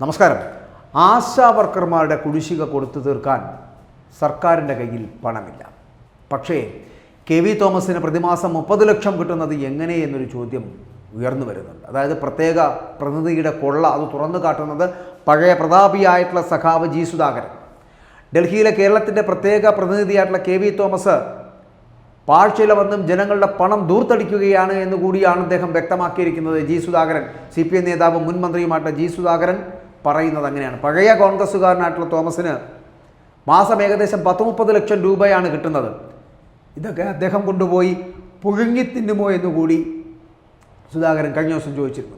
നമസ്കാരം. ആശാ വർക്കർമാരുടെ കുടിശ്ശിക കൊടുത്തു തീർക്കാൻ സർക്കാരിന്റെ കയ്യിൽ പണമില്ല. പക്ഷേ കെ വി തോമസിന് പ്രതിമാസം മുപ്പത് ലക്ഷം കിട്ടുന്നത് എങ്ങനെ എന്നൊരു ചോദ്യം ഉയർന്നു വരുന്നുണ്ട്. അതായത് പ്രത്യേക പ്രതിനിധിയുടെ കൊള്ള അത് തുറന്നു കാട്ടുന്നത് പഴയ പ്രതാപിയായിട്ടുള്ള സഖാവ് ജി സുധാകരൻ. ഡൽഹിയിലെ കേരളത്തിന്റെ പ്രത്യേക പ്രതിനിധിയായിട്ടുള്ള കെ വി തോമസ് പാഴ്ചയില വന്നും ജനങ്ങളുടെ പണം ദൂർത്തടിക്കുകയാണ് എന്നുകൂടിയാണ് അദ്ദേഹം വ്യക്തമാക്കിയിരിക്കുന്നത്. G Sudhakaran C P M നേതാവ് മുൻ മന്ത്രിയുമായിട്ടുള്ള ജി സുധാകരൻ പറയുന്നത് അങ്ങനെയാണ്. പഴയ കോൺഗ്രസ്സുകാരനായിട്ടുള്ള തോമസിന് മാസം ഏകദേശം പത്ത് മുപ്പത് ലക്ഷം രൂപയാണ് കിട്ടുന്നത്. ഇതൊക്കെ അദ്ദേഹം കൊണ്ടുപോയി പുഴുങ്ങി തിന്നുമോ എന്ന് കൂടി സുധാകരൻ കഴിഞ്ഞ ദിവസം ചോദിച്ചിരുന്നു.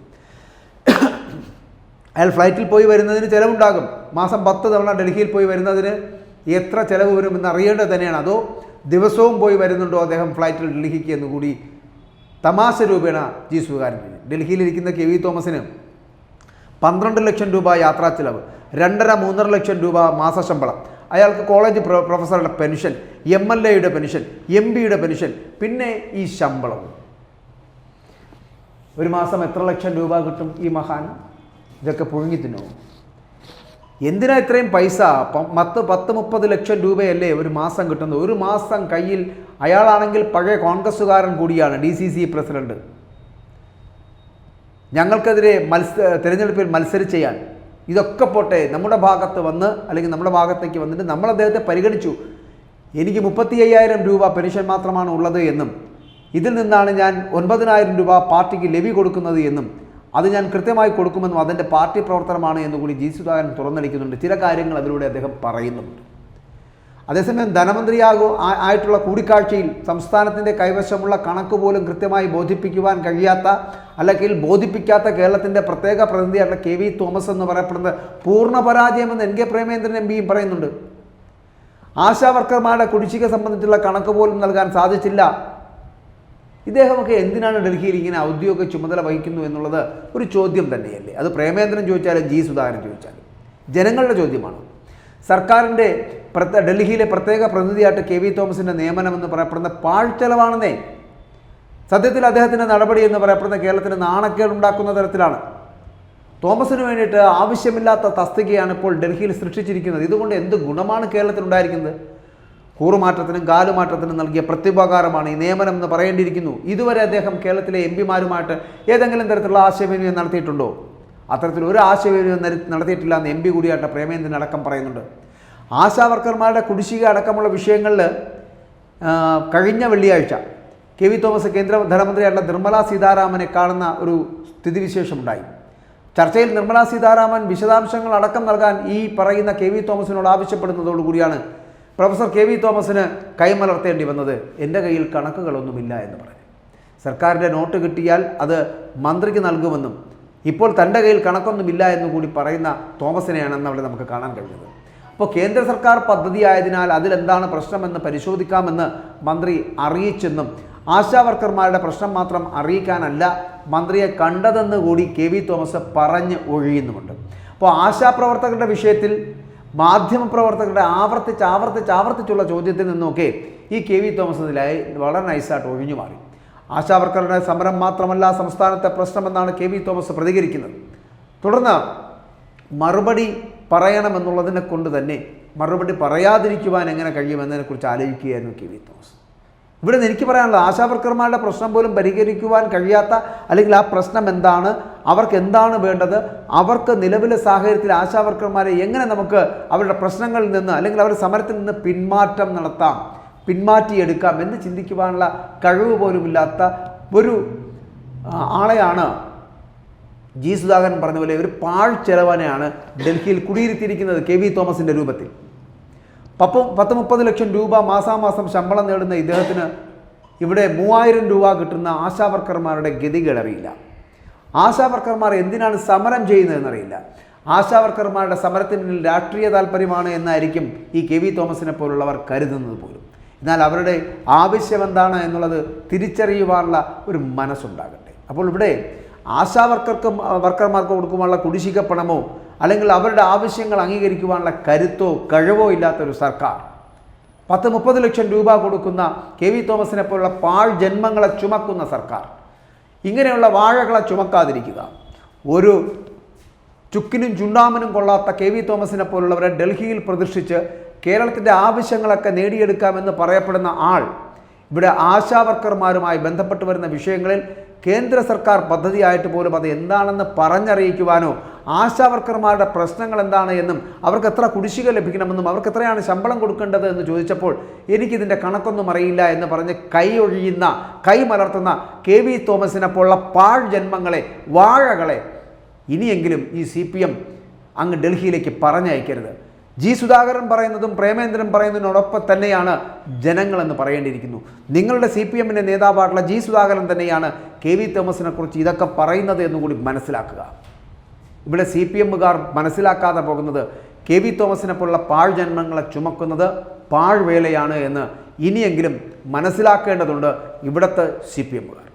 അയാൾ ഫ്ലൈറ്റിൽ പോയി വരുന്നതിന് ചിലവുണ്ടാകും. മാസം പത്ത് തവണ ഡൽഹിയിൽ പോയി വരുന്നതിന് എത്ര ചിലവ് വരുമെന്ന് അറിയേണ്ടത് തന്നെയാണ്. അതോ ദിവസവും പോയി വരുന്നുണ്ടോ അദ്ദേഹം ഫ്ലൈറ്റിൽ ഡൽഹിക്ക് എന്നുകൂടി തമാശ രൂപേണ ജി സുധാകരൻ. ഡൽഹിയിലിരിക്കുന്ന കെ വി തോമസിന് പന്ത്രണ്ട് ലക്ഷം രൂപ യാത്രാ ചിലവ് രണ്ടര മൂന്നര ലക്ഷം രൂപ മാസശമ്പളം. അയാൾക്ക് കോളേജ് പ്രൊഫസറുടെ പെൻഷൻ എം എൽ എയുടെ പെൻഷൻ എം പിയുടെ പെൻഷൻ പിന്നെ ഈ ശമ്പളം ഒരു മാസം എത്ര ലക്ഷം രൂപ കിട്ടും ഈ മഹാൻ ഇതൊക്കെ പുഴുങ്ങി തിന്നോ? എന്തിനാ ഇത്രയും പൈസ? പത്ത് പത്ത് മുപ്പത് ലക്ഷം രൂപയല്ലേ ഒരു മാസം കിട്ടുന്നത്? ഒരു മാസം കയ്യിൽ അയാളാണെങ്കിൽ പഴയ കോൺഗ്രസ്സുകാരൻ കൂടിയാണ് ഡി സി സി പ്രസിഡന്റ്. ഞങ്ങൾക്കെതിരെ മത്സ തിരഞ്ഞെടുപ്പിൽ മത്സരിച്ച് ചെയ്യാൻ ഇതൊക്കെ പോട്ടെ നമ്മുടെ ഭാഗത്ത് വന്ന് അല്ലെങ്കിൽ നമ്മുടെ ഭാഗത്തേക്ക് വന്നിട്ട് നമ്മൾ അദ്ദേഹത്തെ പരിഗണിച്ചു. എനിക്ക് മുപ്പത്തി അയ്യായിരം രൂപ പെൻഷൻ മാത്രമാണ് ഉള്ളത് എന്നും ഇതിൽ നിന്നാണ് ഞാൻ ഒൻപതിനായിരം രൂപ പാർട്ടിക്ക് ലവി കൊടുക്കുന്നത് എന്നും അത് ഞാൻ കൃത്യമായി കൊടുക്കുമെന്നും അതിന്റെ പാർട്ടി പ്രവർത്തനമാണ് എന്നുകൂടി ജി സുധാകരൻ തുറന്നടിക്കുന്നുണ്ട്. ചില കാര്യങ്ങൾ അതിലൂടെ അദ്ദേഹം പറയുന്നുണ്ട്. അതേസമയം ധനമന്ത്രിയാകു ആയിട്ടുള്ള കൂടിക്കാഴ്ചയിൽ സംസ്ഥാനത്തിന്റെ കൈവശമുള്ള കണക്ക് പോലും കൃത്യമായി ബോധിപ്പിക്കുവാൻ കഴിയാത്ത അല്ലെങ്കിൽ ബോധിപ്പിക്കാത്ത കേരളത്തിന്റെ പ്രത്യേക പ്രതിനിധിയായിട്ടുള്ള കെ വി തോമസ് എന്ന് പറയപ്പെടുന്നത് പൂർണ പരാജയമെന്ന് എൻ കെ പ്രേമേന്ദ്രൻ എം പിയും പറയുന്നുണ്ട്. ആശാവർക്കർമാരുടെ കുടിശ്ശിക സംബന്ധിച്ചുള്ള കണക്ക് പോലും നൽകാൻ സാധിച്ചില്ല. ഇദ്ദേഹമൊക്കെ എന്തിനാണ് ഡൽഹിയിൽ ഇങ്ങനെ ഔദ്യോഗിക ചുമതല വഹിക്കുന്നു എന്നുള്ളത് ഒരു ചോദ്യം തന്നെയല്ലേ? അത് പ്രേമേന്ദ്രൻ ചോദിച്ചാലും ജി സുധാകരൻ ചോദിച്ചാലും. ജനങ്ങളുടെ ചോദ്യമാണ് സർക്കാരിന്റെ ഡൽഹിയിലെ പ്രത്യേക പ്രതിനിധിയായിട്ട് കെ വി തോമസിന്റെ നിയമനം എന്ന് പറയപ്പെടുന്ന പാഴ്ചെലവാണെന്നേ സത്യത്തിൽ അദ്ദേഹത്തിന്റെ നടപടി എന്ന് പറയപ്പെടുന്ന കേരളത്തിന് നാണക്കേട് ഉണ്ടാക്കുന്ന തരത്തിലാണ്. തോമസിന് വേണ്ടിയിട്ട് ആവശ്യമില്ലാത്ത തസ്തികയാണ് ഇപ്പോൾ ഡൽഹിയിൽ സൃഷ്ടിച്ചിരിക്കുന്നത്. ഇതുകൊണ്ട് എന്ത് ഗുണമാണ് കേരളത്തിൽ ഉണ്ടായിരിക്കുന്നത്? കൂറുമാറ്റത്തിനും കാലുമാറ്റത്തിനും നൽകിയ പ്രത്യുപകാരമാണ് ഈ നിയമനം എന്ന് പറയേണ്ടിയിരിക്കുന്നു. ഇതുവരെ അദ്ദേഹം കേരളത്തിലെ എം പിമാരുമായിട്ട് ഏതെങ്കിലും തരത്തിലുള്ള ആശയവിനിമയം നടത്തിയിട്ടുണ്ടോ? അത്തരത്തിൽ ഒരു ആശയവിനിമയം നട- നടത്തിയിട്ടില്ല എന്ന് എം പി കൂടിയാട്ട പ്രേമേന്ദ്രൻ അടക്കം പറയുന്നുണ്ട്. ആശാവർക്കർമാരുടെ കുടിശ്ശിക അടക്കമുള്ള വിഷയങ്ങളിൽ കഴിഞ്ഞ വെള്ളിയാഴ്ച കെ വി തോമസ് കേന്ദ്ര ധനമന്ത്രിയായിട്ടുള്ള നിർമ്മല സീതാരാമനെ കാണുന്ന ഒരു സ്ഥിതിവിശേഷമുണ്ടായി. ചർച്ചയിൽ നിർമ്മല സീതാരാമൻ വിശദാംശങ്ങൾ അടക്കം നൽകാൻ ഈ പറയുന്ന കെ വി തോമസിനോട് ആവശ്യപ്പെടുന്നതോടുകൂടിയാണ് പ്രൊഫസർ കെ വി തോമസിന് കൈമലർത്തേണ്ടി വന്നത്. എന്റെ കയ്യിൽ കണക്കുകളൊന്നുമില്ല എന്ന് പറഞ്ഞു. സർക്കാരിന്റെ നോട്ട് കിട്ടിയാൽ അത് മന്ത്രിക്ക് നൽകുമെന്നും ഇപ്പോൾ തന്റെ കയ്യിൽ കണക്കൊന്നുമില്ല എന്ന് കൂടി പറയുന്ന തോമസിനെയാണെന്ന് അവിടെ നമുക്ക് കാണാൻ കഴിഞ്ഞത്. അപ്പോൾ കേന്ദ്ര സർക്കാർ പദ്ധതി ആയതിനാൽ അതിലെന്താണ് പ്രശ്നമെന്ന് പരിശോധിക്കാമെന്ന് മന്ത്രി അറിയിച്ചെന്നും ആശാ വർക്കർമാരുടെ പ്രശ്നം മാത്രം അറിയിക്കാനല്ല മന്ത്രിയെ കണ്ടതെന്ന് കൂടി കെ വി തോമസ് പറഞ്ഞ് ഒഴിയുന്നുമുണ്ട്. അപ്പോൾ ആശാപ്രവർത്തകരുടെ വിഷയത്തിൽ മാധ്യമപ്രവർത്തകരുടെ ആവർത്തിച്ച് ആവർത്തിച്ച് ആവർത്തിച്ചുള്ള ചോദ്യത്തിൽ നിന്നൊക്കെ ഈ കെ വി തോമസ് ഇതിലായി വളരെ നൈസായിട്ട് ഒഴിഞ്ഞു മാറി. ആശാവർക്കറുടെ സമരം മാത്രമല്ല സംസ്ഥാനത്തെ പ്രശ്നമെന്നാണ് കെ വി തോമസ് പ്രതികരിക്കുന്നത്. തുടർന്ന് മറുപടി പറയണമെന്നുള്ളതിനെ കൊണ്ട് തന്നെ മറുപടി പറയാതിരിക്കുവാൻ എങ്ങനെ കഴിയുമെന്നതിനെക്കുറിച്ച് ആലോചിക്കുകയായിരുന്നു കെ വി തോമസ്. ഇവിടെ നിന്ന് എനിക്ക് പറയാനുള്ളത് ആശാവർക്കർമാരുടെ പ്രശ്നം പോലും പരിഹരിക്കുവാൻ കഴിയാത്ത അല്ലെങ്കിൽ ആ പ്രശ്നം എന്താണ് അവർക്ക് എന്താണ് വേണ്ടത് അവർക്ക് നിലവിലെ സാഹചര്യത്തിൽ ആശാവർക്കർമാരെ എങ്ങനെ നമുക്ക് അവരുടെ പ്രശ്നങ്ങളിൽ നിന്ന് അല്ലെങ്കിൽ അവരുടെ സമരത്തിൽ നിന്ന് പിന്മാറ്റം നടത്താം പിന്മാറ്റിയെടുക്കാം എന്ന് ചിന്തിക്കുവാനുള്ള കഴിവ് പോലുമില്ലാത്ത ഒരു ആളെയാണ് ജി സുധാകരൻ പറഞ്ഞ പോലെ ഒരു പാഴ് ചെലവനെയാണ് ഡൽഹിയിൽ കുടിയിരുത്തിയിരിക്കുന്നത് കെ വി തോമസിന്റെ രൂപത്തിൽ. പപ്പം പത്ത് മുപ്പത് ലക്ഷം രൂപ മാസാമാസം ശമ്പളം നേടുന്ന ഇദ്ദേഹത്തിന് ഇവിടെ മൂവായിരം രൂപ കിട്ടുന്ന ആശാവർക്കർമാരുടെ ഗതികളറിയില്ല ആശാവർക്കർമാർ എന്തിനാണ് സമരം ചെയ്യുന്നതെന്നറിയില്ല. ആശാവർക്കർമാരുടെ സമരത്തിന് രാഷ്ട്രീയ താല്പര്യമാണ് എന്നായിരിക്കും ഈ കെ വി തോമസിനെ പോലുള്ളവർ കരുതുന്നത് പോലും. എന്നാൽ അവരുടെ ആവശ്യം എന്താണ് എന്നുള്ളത് തിരിച്ചറിയുവാനുള്ള ഒരു മനസ്സുണ്ടാകട്ടെ. അപ്പോൾ ഇവിടെ ആശാവർക്കർക്കും വർക്കർമാർക്ക് കൊടുക്കുവാനുള്ള കുടിശ്ശിക പണമോ അല്ലെങ്കിൽ അവരുടെ ആവശ്യങ്ങൾ അംഗീകരിക്കുവാനുള്ള കരുത്തോ കഴിവോ ഇല്ലാത്തൊരു സർക്കാർ. പത്ത് മുപ്പത് ലക്ഷം രൂപ കൊടുക്കുന്ന കെ വി തോമസിനെ പോലുള്ള പാഴ് ജന്മങ്ങളെ ചുമക്കുന്ന സർക്കാർ. ഇങ്ങനെയുള്ള വാഴകളെ ചുമക്കാതിരിക്കുക. ഒരു ചുക്കിനും ചുണ്ടാമനും കൊള്ളാത്ത കെ വി തോമസിനെ പോലുള്ളവരെ ഡൽഹിയിൽ പ്രതിഷ്ഠിച്ച് കേരളത്തിന്റെ ആവശ്യങ്ങളൊക്കെ നേടിയെടുക്കാമെന്ന് പറയപ്പെടുന്ന ആൾ ഇവിടെ ആശാവർക്കർമാരുമായി ബന്ധപ്പെട്ട് വരുന്ന വിഷയങ്ങളിൽ കേന്ദ്ര സർക്കാർ പദ്ധതിയായിട്ട് പോലും അത് എന്താണെന്ന് പറഞ്ഞറിയിക്കുവാനോ ആശാവർക്കർമാരുടെ പ്രശ്നങ്ങൾ എന്താണ് എന്നും അവർക്ക് എത്ര കുടിശ്ശിക ലഭിക്കണമെന്നും അവർക്ക് എത്രയാണ് ശമ്പളം കൊടുക്കേണ്ടത് എന്ന് ചോദിച്ചപ്പോൾ എനിക്കിതിന്റെ കണക്കൊന്നും അറിയില്ല എന്ന് പറഞ്ഞ് കൈ ഒഴിയുന്ന കൈ മലർത്തുന്ന കെ വി തോമസിനെ പോലുള്ള പാഴ് ജന്മങ്ങളെ വാഴകളെ ഇനിയെങ്കിലും ഈ സി പി എം അങ്ങ് ഡൽഹിയിലേക്ക് പറഞ്ഞയക്കരുത്. ജി സുധാകരൻ പറയുന്നതും പ്രേമേന്ദ്രൻ പറയുന്നതിനോടൊപ്പം തന്നെയാണ് ജനങ്ങളെന്ന് പറയേണ്ടിയിരിക്കുന്നു. നിങ്ങളുടെ സി പി എമ്മിന്റെ നേതാവായിട്ടുള്ള ജി സുധാകരൻ തന്നെയാണ് കെ വി തോമസിനെ കുറിച്ച് ഇതൊക്കെ പറയുന്നത് എന്നുകൂടി മനസ്സിലാക്കുക. ഇവിടെ സി പി എമ്മുകാർ മനസ്സിലാക്കാതെ പോകുന്നത് കെ വി തോമസിനെ പോലുള്ള പാഴ് ജന്മങ്ങളെ ചുമക്കുന്നത് പാഴ് വേലയാണ് എന്ന് ഇനിയെങ്കിലും മനസ്സിലാക്കേണ്ടതുണ്ട് ഇവിടുത്തെ സി പി എമ്മുകാർ.